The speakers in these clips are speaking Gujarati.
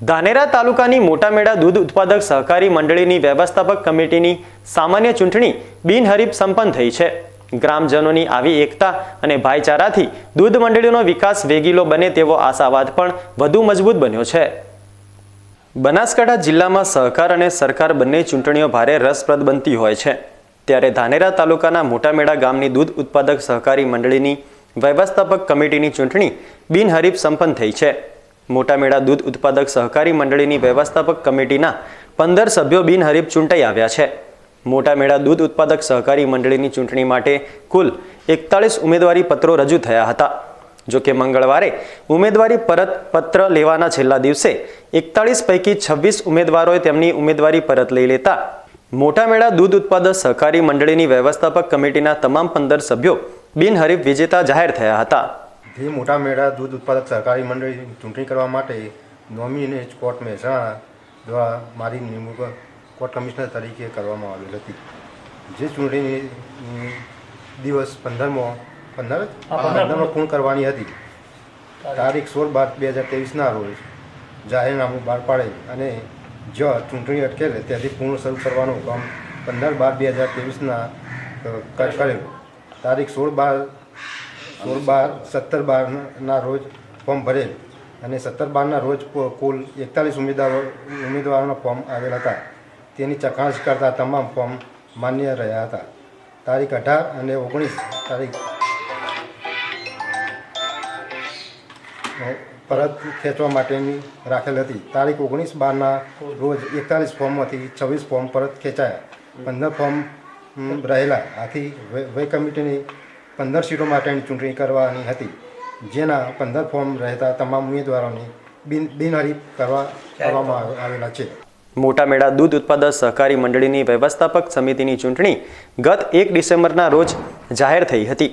ધાનેરા તાલુકાની મોટા મેળા દૂધ ઉત્પાદક સહકારી મંડળીની વ્યવસ્થાપક કમિટીની સામાન્ય ચૂંટણી બિનહરીફ સંપન્ન થઈ છે. ગ્રામજનોની આવી એકતા અને ભાઈચારાથી દૂધ મંડળીનો વિકાસ વેગીલો બને તેવો આશાવાદ પણ વધુ મજબૂત બન્યો છે. બનાસકાંઠા જિલ્લામાં સહકાર અને સરકાર બંને ચૂંટણીઓ ભારે રસપ્રદ બનતી હોય છે. ત્યારે ધાનેરા તાલુકાના મોટામેડા ગામની દૂધ ઉત્પાદક સહકારી મંડળીની વ્યવસ્થાપક કમિટીની ચૂંટણી બિનહરીફ સંપન્ન થઈ છે. મોટામેડા દૂધ ઉત્પાદક સહકારી મંડળીની વ્યવસ્થાપક કમિટીના પંદર સભ્યો બિનહરીફ ચૂંટાઈ આવ્યા છે. મોટામેળા દૂધ ઉત્પાદક સહકારી મંડળીની ચૂંટણી માટે કુલ એકતાળીસ ઉમેદવારી પત્રો રજૂ થયા હતા. જોકે મંગળવારે ઉમેદવારી પરત પત્ર લેવાના છેલ્લા દિવસે એકતાળીસ પૈકી છવ્વીસ ઉમેદવારોએ તેમની ઉમેદવારી પરત લઈ લેતા મોટામેળા દૂધ ઉત્પાદક સહકારી મંડળીની વ્યવસ્થાપક કમિટીના તમામ પંદર સભ્યો બિનહરીફ વિજેતા જાહેર થયા હતા. જે મોટા મેળા દૂધ ઉત્પાદક સહકારી મંડળી ચૂંટણી કરવા માટે નોમિનેજ કોર્ટ મહેસાણા દ્વારા મારી નિમણૂક કોર્ટ કમિશનર તરીકે કરવામાં આવેલ હતી. જે ચૂંટણીની દિવસ પંદરમો પંદર? પંદરમો પૂર્ણ કરવાની હતી. તારીખ. સોળ બાર બે હજાર ત્રેવીસના રોજ જાહેરનામું બહાર પાડે અને જો ચૂંટણી અટકેલે ત્યાંથી પૂર્ણ શરૂ કરવાનો હુકમ પંદર બાર બે હજાર તેવીસના કરેલું. તારીખ સોળ બાર સોળ બાર સત્તર બારના રોજ ફોર્મ ભરેલ. અને સત્તર બારના રોજ કુલ એકતાલીસ ઉમેદવારો, ઉમેદવારોના ફોર્મ આવેલા હતા. તેની ચકાસણી કરતા તમામ ફોર્મ માન્ય રહ્યા હતા. તારીખ અઢાર અને ઓગણીસ તારીખ પરત ખેંચવા માટેની રાખેલ હતી. તારીખ ઓગણીસ બારના રોજ એકતાલીસ ફોર્મમાંથી છવ્વીસ ફોર્મ પરત ખેંચાયા. પંદર ફોર્મ રહેલા. આથી વય કમિટીની પંદર સીટો માટેની ચૂંટણી કરવાની હતી. જેના પંદર ફોર્મ રહેતા તમામ ઉમેદવારોને બિન, બિનહરીફ કરવા, કરવામાં આવેલા છે. મોટા મેળા દૂધ ઉત્પાદક સહકારી મંડળીની વ્યવસ્થાપક સમિતિની ચૂંટણી ગત એક ડિસેમ્બરના રોજ જાહેર થઈ હતી.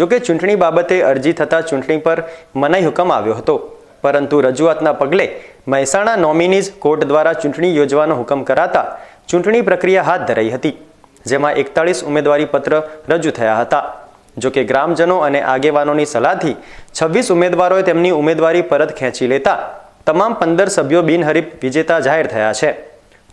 જોકે ચૂંટણી બાબતે અરજી થતાં ચૂંટણી પર મનાઈ હુકમ આવ્યો હતો. પરંતુ રજૂઆતના પગલે મહેસાણા નોમિનીઝ કોર્ટ દ્વારા ચૂંટણી યોજવાનો હુકમ કરાતા ચૂંટણી પ્રક્રિયા હાથ ધરાઈ હતી, જેમાં એકતાળીસ ઉમેદવારી પત્ર રજૂ થયા હતા. જોકે ગ્રામજનો અને આગેવાનોની સલાહથી છવ્વીસ ઉમેદવારોએ તેમની ઉમેદવારી પરત ખેંચી લેતા તમામ પંદર સભ્યો બિનહરીફ વિજેતા જાહેર થયા છે.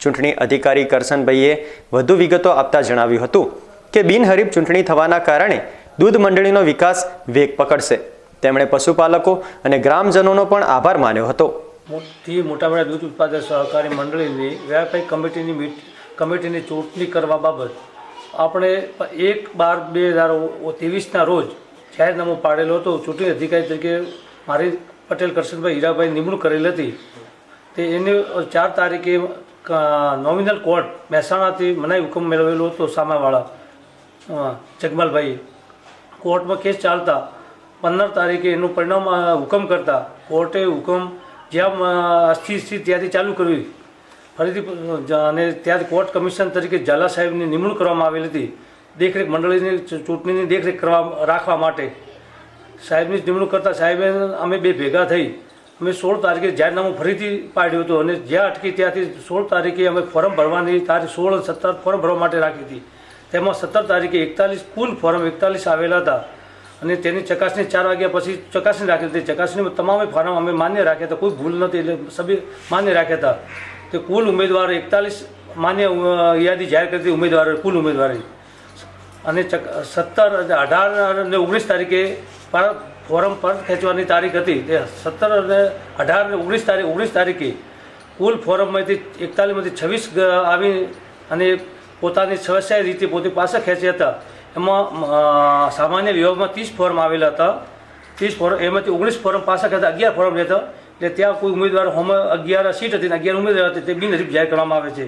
ચૂંટણી અધિકારી કરશનભાઈએ વધુ વિગતો આપતા જણાવ્યું હતું કે બિનહરીફ ચૂંટણી થવાના કારણે દૂધ મંડળીનો વિકાસ વેગ પકડશે. તેમણે પશુપાલકો અને ગ્રામજનોનો પણ આભાર માન્યો હતો. મોટી મોટાભાઈ દૂધ ઉત્પાદક સહકારી મંડળીની વ્યાપારિક કમિટીની મીટ કમિટીની ચૂંટણી કરવા બાબત આપણે એક બાર બે હજાર ત્રેવીસના રોજ જાહેરનામું પાડેલો હતો. ચૂંટણી અધિકારી તરીકે મારી પટેલ કરશનભાઈ હીરાભાઈ નિમણૂક કરેલી હતી. તે એને ચાર તારીખે નોમિનલ કોર્ટ મહેસાણાથી મનાઈ હુકમ મેળવેલો હતો સામાવાળા જગમાલભાઈએ. કોર્ટમાં કેસ ચાલતા પંદર તારીખે એનું પરિણામ હુકમ કરતા કોર્ટે હુકમ જ્યાં અસ્થિર સ્થિર સ્થિર ત્યાંથી ચાલુ કરવી ફરીથી અને ત્યાં કોર્ટ કમિશન તરીકે ઝાલા સાહેબની નિમણૂક કરવામાં આવેલી હતી. દેખરેખ મંડળીની ચૂંટણીની દેખરેખ કરવા રાખવા માટે. સાહેબની નિમણૂક કરતા સાહેબે અમે બે ભેગા થઈ. અમે સોળ તારીખે જાહેરનામું ફરીથી પાડ્યું હતું અને જ્યાં અટકી ત્યાંથી સોળ તારીખે અમે ફોર્મ ભરવાની તારીખ સોળ સત્તર ફોર્મ ભરવા માટે રાખી હતી. તેમાં સત્તર તારીખે એકતાલીસ કુલ ફોર્મ એકતાલીસ આવેલા હતા. અને તેની ચકાસણી ચાર વાગ્યા પછી ચકાસણી રાખી હતી. ચકાસણીમાં તમામે ફોર્મ અમે માન્ય રાખ્યા હતા. કોઈ ભૂલ નથી એટલે સભ્ય માન્ય રાખ્યા હતા. તે કુલ ઉમેદવારો એકતાલીસ માન્ય યાદી જાહેર કરતી ઉમેદવારો કુલ ઉમેદવારી. અને સત્તર અઢાર અને ઓગણીસ તારીખે ફોરમ પરત ખેંચવાની તારીખ હતી. તે સત્તર અને અઢાર અને ઓગણીસ તારીખ ઓગણીસ તારીખે કુલ ફોરમમાંથી એકતાલીસમાંથી છવ્વીસ આવી અને પોતાની સ્વચ્છાય રીતે પોતે પાસે ખેંચ્યા હતા. એમાં સામાન્ય વિભાગમાં ત્રીસ ફોર્મ આવેલા હતા. ત્રીસ ફોર્મ એમાંથી ઓગણીસ ફોર્મ પાછા ખેંચતા, અગિયાર ફોર્મ લેતા એટલે ત્યાં કોઈ ઉમેદવાર હોમ અગિયાર સીટ હતી અને અગિયાર ઉમેદવાર હતી, તે બિનહરીફ જાહેર કરવામાં આવે છે.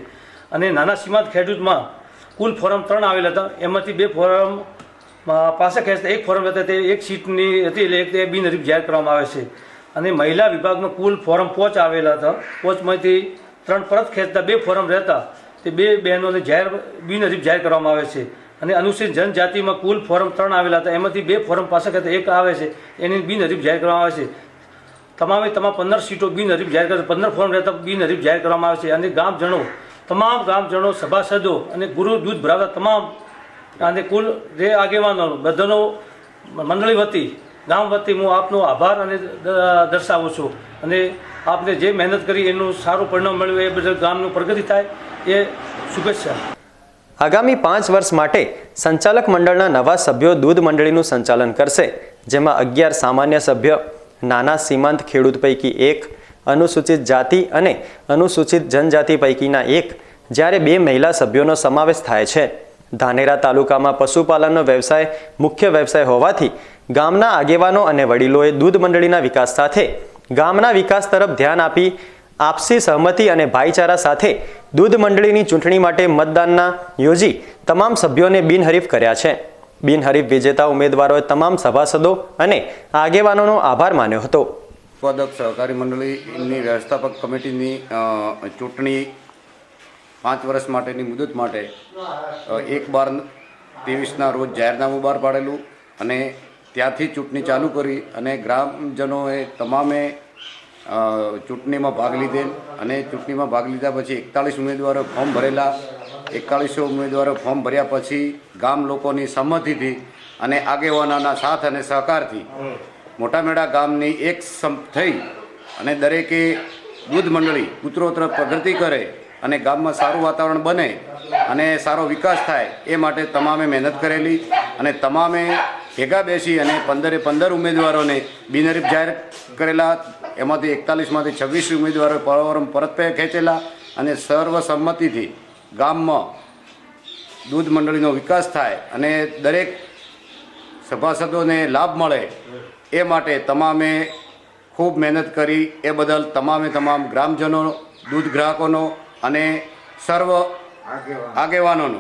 અને નાના સીમાંત ખેડૂતમાં કુલ ફોરમ ત્રણ આવેલા હતા. એમાંથી બે ફોરમ પાસે ખેંચતા એક ફોરમ હતા, તે એક સીટની હતી એટલે એક તે બિનહરીફ જાહેર કરવામાં આવે છે. અને મહિલા વિભાગમાં કુલ ફોરમ પોચ આવેલા હતા. પોચમાંથી ત્રણ પરત ખેંચતા બે ફોરમ રહેતા. તે બે બહેનોને જાહેર બિનહરીફ જાહેર કરવામાં આવે છે. અને અનુસૂચિત જનજાતિમાં કુલ ફોરમ ત્રણ આવેલા હતા. એમાંથી બે ફોરમ પાસે એક આવે છે. એની બિનહરીફ જાહેર કરવામાં આવે છે. તમામે તમામ પંદર સીટો બિનહરીફ જાહેર કરે પંદર ફોર્મ રહેતા બિનહરીફ જાહેર કરવામાં આવે છે. અને ગામજનો, તમામ ગામજનો, સભાસદો અને ગુરુ, દૂધ ભરાવતા તમામ અને કુલ જે આગેવાનો, બધાનો મંડળી વતી, ગામ વતી હું આપનો આભાર અને દર્શાવું છું. અને આપને જે મહેનત કરી એનું સારું પરિણામ મળ્યું, એ બદલ ગામનું પ્રગતિ થાય, એ શુભેચ્છા. આગામી પાંચ વર્ષ માટે સંચાલક મંડળના નવા સભ્યો દૂધ મંડળીનું સંચાલન કરશે, જેમાં અગિયાર સામાન્ય સભ્ય નાના સીમાંત ખેડૂત પૈકી એક, અનુસૂચિત જાતિ અને અનુસૂચિત જનજાતિ પૈકીના એક, જ્યારે બે મહિલા સભ્યોનો સમાવેશ થાય છે. ધાનેરા તાલુકામાં પશુપાલનનો વ્યવસાય મુખ્ય વ્યવસાય હોવાથી ગામના આગેવાનો અને વડીલોએ દૂધ મંડળીના વિકાસ સાથે ગામના વિકાસ તરફ ધ્યાન આપી આપસી સહમતિ અને ભાઈચારા સાથે દૂધ મંડળીની ચૂંટણી માટે મતદાનના યોજી તમામ સભ્યોને બિનહરીફ કર્યા છે. બિનહરીફ વિજેતા ઉમેદવારોએ તમામ સભાસદો અને આગેવાનોનો આભાર માન્યો હતો. ઉત્પાદક સહકારી મંડળીની વ્યવસ્થાપક કમિટીની ચૂંટણી પાંચ વર્ષ માટેની મુદત માટે એક બાર ત્રેવીસના રોજ જાહેરનામું બહાર પાડેલું અને ત્યાંથી ચૂંટણી ચાલુ કરી અને ગ્રામજનોએ તમામે ચૂંટણીમાં ભાગ લીધેલ અને ચૂંટણીમાં ભાગ લીધા પછી એકતાળીસ ઉમેદવારો ફોર્મ ભરેલા એકતાળીસો ઉમેદવારો ફોર્મ ભર્યા પછી ગામ લોકોની સંમતિથી અને આગેવાનોના સાથ અને સહકારથી મોટામેડા ગામની એક થઈ અને દરેકે દૂધ મંડળી ઉત્તરોત્તર પ્રગતિ કરે અને ગામમાં સારું વાતાવરણ બને અને સારો વિકાસ થાય એ માટે તમામે મહેનત કરેલી અને તમામે ભેગા બેસી અને પંદરે પંદર ઉમેદવારોને બિનહરીફ જાહેર કરેલા. એમાંથી એકતાલીસમાંથી છવ્વીસ ઉમેદવારો પરવરમ પરત ખેંચેલા અને સર્વસંમતિથી ગામમાં દૂધ મંડળીનો વિકાસ થાય અને દરેક સભાસદોને લાભ મળે એ માટે તમામે ખૂબ મહેનત કરી એ બદલ તમામે તમામ ગ્રામજનો, દૂધ ગ્રાહકોનો અને સર્વ આગેવાનોનો